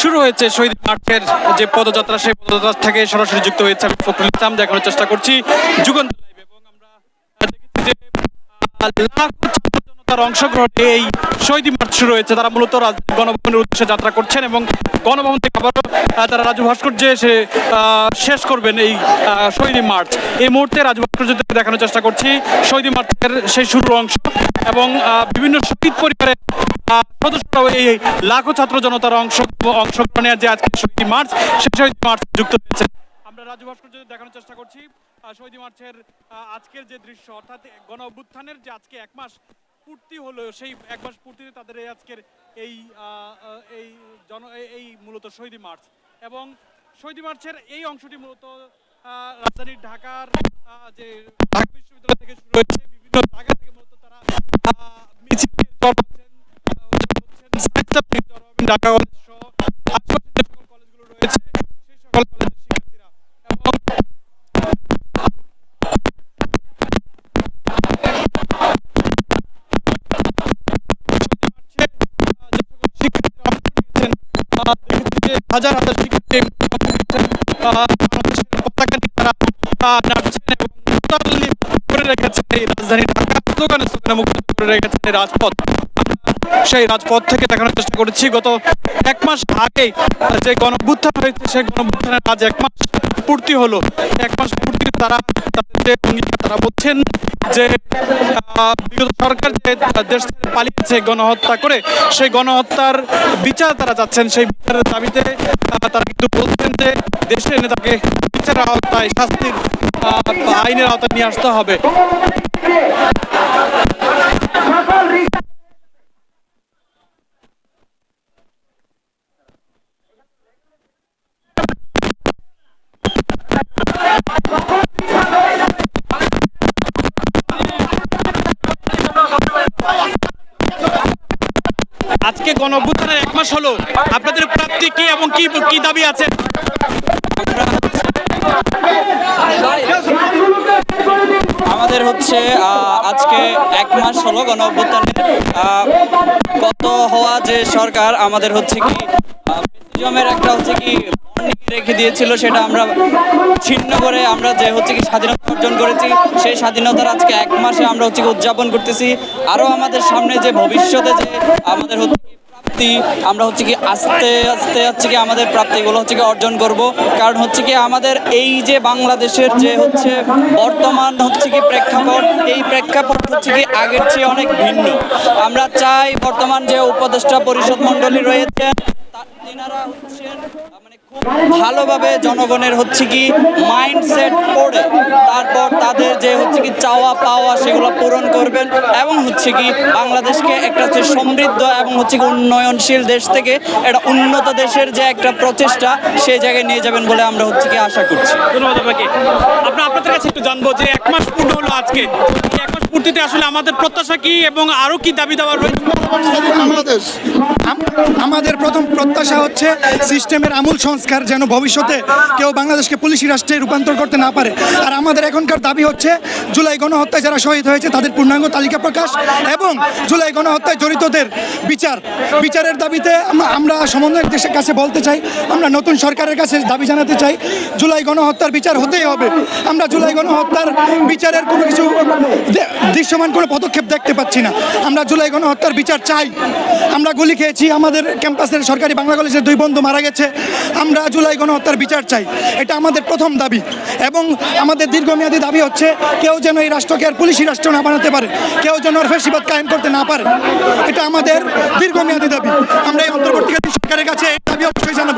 শুরু হয়েছে শহীদ মার্কের যে পদযাত্রা, সেই পদযাত্রা থেকে সরাসরি যুক্ত হয়েছে আমি ফখরুল ইসলাম, দেখানোর চেষ্টা করছি যুগন্ত লাইভ এবং আমরা লাখো জনতার অংশগ্রহণে এই শহীদ মার্চ শুরু হয়েছে। তারা মূলত রাজধানী গণভবনের উদ্দেশ্যে যাত্রা করছেন এবং গণভবন থেকে আবারও তারা রাজু ভাস্কর্যে এসে শেষ করবেন এই শহীদ মার্চ এই মুহূর্তে রাজু ভাস্কর্য দেখানোর চেষ্টা করছি। শহীদ মার্চের সেই শুরুর অংশ এবং বিভিন্ন শহীদ পরিবারের সদস্যরাও এই লাখো ছাত্র জনতার অংশ, অংশগ্রহণে যে আজকে শহীদ মার্চ সেই শহীদ মার্চ যুক্ত হয়েছে। আমরা রাজু ভাস্কর্য দেখানোর চেষ্টা করছি। শহীদ মার্চের আজকের যে দৃশ্য, অর্থাৎ গণ অভ্যুত্থানের যে আজকে এক মাস পূর্তি হলো, সেই এক মাস পূর্তিতে তাদের এই আজকের এই এই জন, এই- মূলত শহীদ মার্চ। এবং শহীদ মার্চের এই অংশটি মূলত রাজধানী ঢাকার যে ঢাকা বিশ্ববিদ্যালয় থেকে শুরু হয়েছে, বিভিন্ন জায়গা থেকে মূলত তারা মিছিল নিয়ে হাজার হাজার শিক্ষার্থী পতাকা নিয়ে করে রেখেছেন রাজধানী ঢাকা। করে রেখেছেন রাজপথ। সেই রাজপথ থেকে দেখানোর চেষ্টা করেছি। গত এক মাস আগে যে গণভ্যুত্থান হয়েছে, সেই গণভ্যুত্থানের আজ এক মাস পূর্তি হলো। এক মাস পূর্তি তারা যে তারা বলছেন যে বিগত সরকার যে দেশ পালিয়েছে গণহত্যা করে, সেই গণহত্যার বিচার তারা চাচ্ছেন। সেই বিচারের দাবিতে তারা কিন্তু বলছেন যে দেশে এনে তাকে বিচারের আওতায় শাস্তির আইনের আওতায় নিয়ে আসতে হবে। আজকে গণ অভ্যুত্থানের এক মাস হলো। আপনাদের প্রাপ্তি কি এবং কি কি দাবি আছে? আমাদের হচ্ছে আজকে এক মাস হলো গণ অভ্যুত্থানের গত হওয়া যে সরকার, আমাদের হচ্ছে কি জমের একটা হচ্ছে কি রেখে দিয়েছিল সেটা আমরা ছিন্ন করে আমরা যে হচ্ছে কি স্বাধীনতা অর্জন করেছি সেই স্বাধীনতার আজকে এক মাসে আমরা হচ্ছে উদযাপন করতেছি আরও আমাদের সামনে যে ভবিষ্যতে যে আমাদের হচ্ছে আমরা হচ্ছে কি আস্তে আস্তে হচ্ছে কি আমাদের প্রাপ্তিগুলো হচ্ছে কি অর্জন করব কারণ হচ্ছে কি আমাদের এই যে বাংলাদেশের যে হচ্ছে বর্তমান হচ্ছে কি প্রেক্ষাপট এই প্রেক্ষাপট হচ্ছে কি আগের চেয়ে অনেক ভিন্ন আমরা চাই বর্তমান যে উপদেষ্টা পরিষদ মণ্ডলী রয়েছেন তা- হচ্ছেন মানে খুব ভালোভাবে জনগণের হচ্ছে কি মাইন্ডসেট পড়ে তারপর তাদের যে হচ্ছে কি চাওয়া পাওয়া সেগুলো পূরণ করবেন এবং হচ্ছে কি বাংলাদেশকে একটা হচ্ছে সমৃদ্ধ এবং হচ্ছে কি উন্নয়নশীল দেশ থেকে একটা উন্নত দেশের যে একটা প্রচেষ্টা, সেই জায়গায় নিয়ে যাবেন বলে আমরা হচ্ছে কি আশা করছি। ধন্যবাদ আপনাকে। আপনার আপনাদের কাছে একটু জানব যে এক মাস পূর্ণ হলো আজকে। এক মাস পূর্তিতে আসলে আমাদের প্রত্যাশা কি এবং আরও কি দাবি দাওয়া রয়েছে? বাংলাদেশ। আমাদের প্রথম প্রত্যাশা হচ্ছে সিস্টেমের আমূল সংস্কার যেন ভবিষ্যতে কেউ বাংলাদেশকে পুলিশি রাষ্ট্রে রূপান্তর করতে না পারে। আর আমাদের এখনকার দাবি হচ্ছে জুলাই গণহত্যায় যারা শহীদ হয়েছে তাদের পূর্ণাঙ্গ তালিকা প্রকাশ এবং জুলাই গণহত্যায় জড়িতদের বিচার। বিচারের দাবিতে আমরা সমন্বয়ক দেশের কাছে বলতে চাই, আমরা নতুন সরকারের কাছে দাবি জানাতে চাই, জুলাই গণহত্যার বিচার হতেই হবে। আমরা জুলাই গণহত্যার বিচারের কোনো কিছু দৃশ্যমান কোনো পদক্ষেপ দেখতে পাচ্ছি না। আমরা জুলাই গণহত্যার বিচার চাই। আমরা গুলি খেয়েছি আমাদের ক্যাম্পাসের সরকারি বাংলা কলেজের দুই বন্ধু মারা গেছে। আমরা জুলাই গণহত্যার বিচার চাই। এটা আমাদের প্রথম দাবি। এবং আমাদের দীর্ঘমেয়াদী দাবি হচ্ছে, কেউ যেন এই রাষ্ট্রকে আর পুলিশি রাষ্ট্র না বানাতে পারে। কেউ যেন আর ফেসিবাদ কায়েম করতে না পারে। এটা আমাদের দীর্ঘমেয়াদী দাবি। আমরা এই অন্তর্বর্তীকালীন সরকারের কাছে এই দাবি অবশ্যই জানাব!